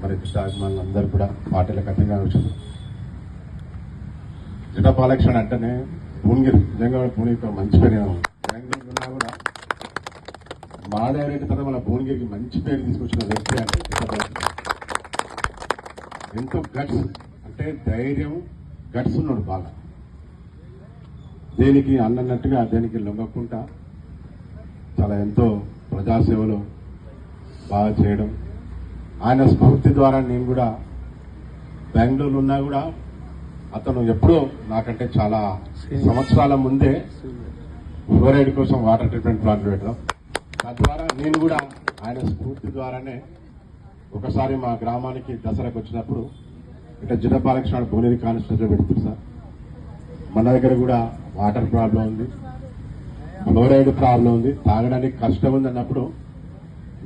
మరి కృష్ణాభిమానులు అందరూ కూడా పార్టీలకు అతీతంగా వచ్చింది జిటపాలక్షణ అంటేనే భువనగిరి నిజంగా కూడా భువనగిరి ఒక మంచి పేరు బెంగళూరు ఉన్నా కూడా మాదేవరెడ్డి తర్వాత మన భువనగిరికి మంచి పేరు తీసుకొచ్చిన వ్యక్తి అంటే ఎంతో గట్స్ అంటే ధైర్యం గట్స్ ఉన్నాడు బాగా. దేనికి అన్నట్టుగా దేనికి లొంగకుండా చాలా ఎంతో ప్రజాసేవలు బాగా చేయడం ఆయన స్ఫూర్తి ద్వారా నేను కూడా బెంగళూరు ఉన్నా కూడా అతను ఎప్పుడో నాకంటే చాలా సంవత్సరాల ముందే ఫ్లోరైడ్ కోసం వాటర్ ట్రీట్మెంట్ ప్లాంట్ పెట్టడం. తద్వారా నేను కూడా ఆయన స్ఫూర్తి ద్వారానే ఒకసారి మా గ్రామానికి దసరాకు వచ్చినప్పుడు ఇట్లా జిల్లపాలకృష్ణ భువనగిరి కాన్స్టిట్యూన్సీలో పెడుతుంది సార్. మన దగ్గర కూడా వాటర్ ప్రాబ్లం ఉంది. ఫ్లోరైడ్ ప్రాబ్లం ఉంది. తాగడానికి కష్టం ఉంది అన్నప్పుడు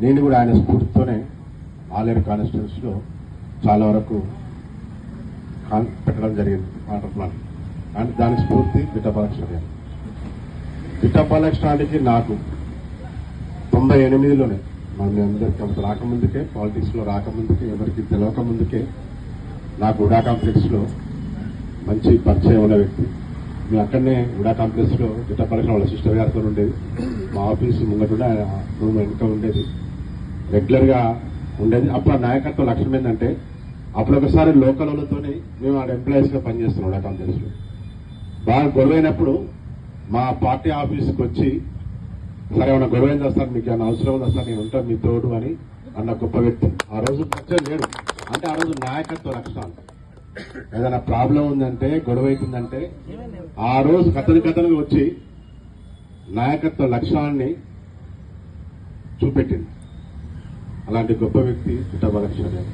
నేను కూడా ఆయన స్ఫూర్తితోనే ఆలేరు కాన్స్టిట్యూన్సీలో చాలా వరకు కాన్- పెట్టడం జరిగింది వాటర్ ప్లాంట్. అండ్ దాని స్ఫూర్తి బిట్టపాలకృష్ణ గారు బిట్టపాలకృష్ణానికి నాకు తొంభై ఎనిమిదిలోనే మన అందరికి అంత రాకముందుకే పాలిటిక్స్లో రాకముందుకే ఎవరికి తెలియక ముందుకే నాకు ఉడా కాంప్లెక్స్లో మంచి పరిచయం ఉన్న వ్యక్తి. మేము అక్కడనే ఉడా కాంప్లెక్స్లో లో వాళ్ళ సిస్టర్ గారితో ఉండేది. మా ఆఫీస్ ముంగట రూమ్ వెనుక ఉండేది. రెగ్యులర్గా ఉండేది. అప్పుడు ఆ నాయకత్వ లక్ష్యం ఏంటంటే అప్పుడు ఒకసారి లోకల్ వాళ్ళతోని మేము ఆడ ఎంప్లాయీస్గా పనిచేస్తున్నాం అకౌంట్ తెలుసు. బాగా గొడవైనప్పుడు మా పార్టీ ఆఫీస్కి వచ్చి సరే ఏమైనా గొడవ ఏందా సార్? మీకు ఏమైనా అవసరం ఉందా సార్? నేను ఉంటాను మీ తోడు అని అన్న గొప్ప వ్యక్తి. ఆ రోజు పరిచయం లేడు. అంటే ఆ రోజు నాయకత్వ లక్షణాలు ఏదైనా ప్రాబ్లం ఉందంటే గొడవ అవుతుందంటే ఆ రోజు కథలు కథలుగా వచ్చి నాయకత్వ లక్షణాన్ని చూపెట్టింది. అలాంటి గొప్ప వ్యక్తి పుట్టబాలకృష్ణ గారు.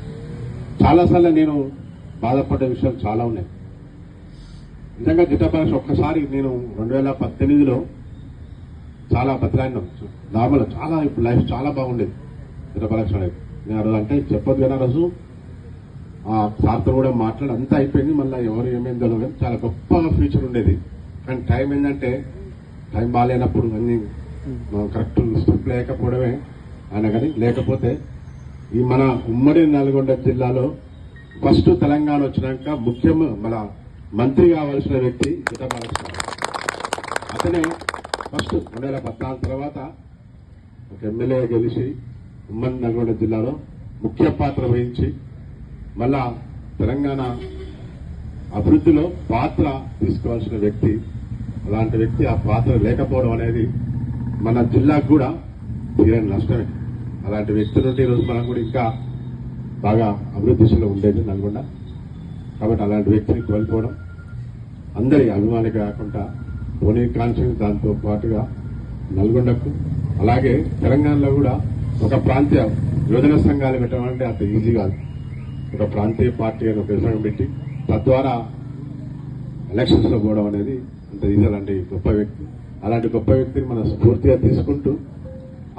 చాలాసార్లు నేను బాధపడ్డ విషయాలు చాలా ఉన్నాయి. నిజంగా జిటాబాలకృష్ణ ఒక్కసారి నేను రెండు వేల పద్దెనిమిదిలో చాలా బతిలాడినాం నార్మల్ చాలా ఇప్పుడు లైఫ్ చాలా బాగుండేది గారు నేను ఆ రోజు అంటే చెప్పొద్దు కానీ ఆ రోజు. ఆ సార్తో కూడా మాట్లాడి అంతా అయిపోయింది. మళ్ళీ ఎవరు ఏమైందో కానీ చాలా గొప్ప ఫ్యూచర్ ఉండేది. కానీ టైం ఏంటంటే టైం బాగాలేనప్పుడు అన్ని కరెక్ట్ స్టెప్ లేకపోవడమే. ఆయన కానీ లేకపోతే ఈ మన ఉమ్మడి నల్గొండ జిల్లాలో ఫస్ట్ తెలంగాణ వచ్చినాక ముఖ్యం మన మంత్రి కావాల్సిన వ్యక్తి జిటబాలకృష్ణ అతనే ఫస్ట్ రెండు వేల పద్నాలుగు తర్వాత ఒక ఎమ్మెల్యే గెలిచి ఉమ్మడి నల్గొండ జిల్లాలో ముఖ్య పాత్ర వహించి మళ్ళా తెలంగాణ అభివృద్ధిలో పాత్ర తీసుకోవాల్సిన వ్యక్తి. అలాంటి వ్యక్తి ఆ పాత్ర లేకపోవడం అనేది మన జిల్లాకు కూడా తీరని నష్టమే. అలాంటి వ్యక్తి నుండి ఈరోజు మనం కూడా ఇంకా బాగా అభివృద్ధి దిశలో ఉండేది నల్గొండ. కాబట్టి అలాంటి వ్యక్తిని కోల్పోవడం అందరి అభిమాని కాకుండా పోనీ కాన్షియన్స్ దాంతో పాటుగా నల్గొండకు అలాగే తెలంగాణలో కూడా ఒక ప్రాంతీయ యువజన సంఘాలు పెట్టడం అంటే అంత ఈజీ కాదు. ఒక ప్రాంతీయ పార్టీ అని ఒక విషయం పెట్టి తద్వారా ఎలక్షన్స్లో పోవడం అనేది అంత ఈజీ అలాంటి గొప్ప వ్యక్తి. అలాంటి గొప్ప వ్యక్తిని మనం స్ఫూర్తిగా తీసుకుంటూ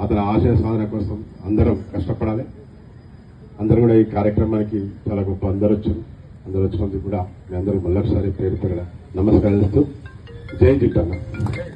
అతని ఆశయ సాధన కోసం అందరం కష్టపడాలి. అందరూ కూడా ఈ కార్యక్రమానికి చాలా గొప్ప అందరూ వచ్చారు. అందరూ వచ్చినందుకు కూడా మీ అందరూ మళ్ళొకసారి పేరు పేరు నమస్కరిస్తూ జై జిట్టన్న